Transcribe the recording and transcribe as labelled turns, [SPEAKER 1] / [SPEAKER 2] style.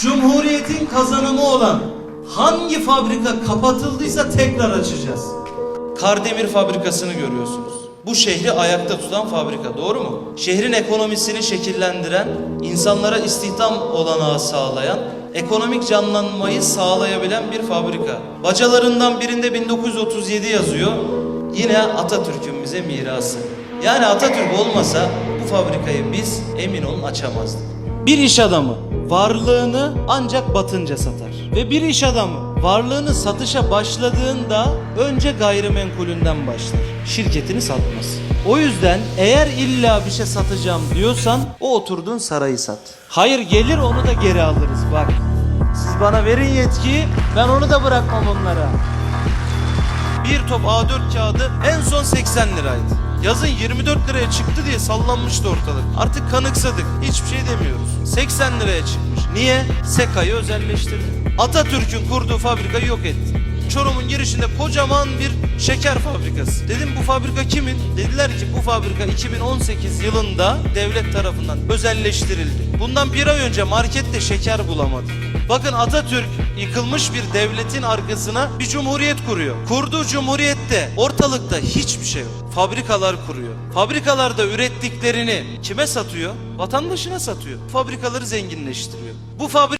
[SPEAKER 1] Cumhuriyetin kazanımı olan hangi fabrika kapatıldıysa tekrar açacağız. Kardemir fabrikasını görüyorsunuz. Bu şehri ayakta tutan fabrika doğru mu? Şehrin ekonomisini şekillendiren, insanlara istihdam olanağı sağlayan, ekonomik canlanmayı sağlayabilen bir fabrika. Bacalarından birinde 1937 yazıyor. Yine Atatürk'ün bize mirası. Yani Atatürk olmasa bu fabrikayı biz emin olun açamazdık. Bir iş adamı varlığını ancak batınca satar. Ve bir iş adamı varlığını satışa başladığında önce gayrimenkulünden başlar. Şirketini satmaz. O yüzden eğer illa bir şey satacağım diyorsan o oturduğun sarayı sat. Hayır gelir onu da geri alırız bak. Siz bana verin yetkiyi ben onu da bırakmam onlara. Bir top A4 kağıdı en son 80 liraydı. Yazın 24 liraya çıktı diye sallanmıştı ortalık. Artık kanıksadık. Hiçbir şey demiyoruz. 80 liraya çıkmış. Niye? Seka'yı özelleştirdi. Atatürk'ün kurduğu fabrikayı yok etti. Çorum'un girişinde kocaman bir şeker fabrikası. Dedim bu fabrika kimin? Dediler ki bu fabrika 2018 yılında devlet tarafından özelleştirildi. Bundan bir ay önce markette şeker bulamadık. Bakın Atatürk yıkılmış bir devletin arkasına bir cumhuriyet kuruyor. Kurduğu cumhuriyette ortalıkta hiçbir şey yok. Fabrikalar kuruyor. Fabrikalarda ürettiklerini kime satıyor? Vatandaşına satıyor. Fabrikaları zenginleştiriyor. Bu fabrik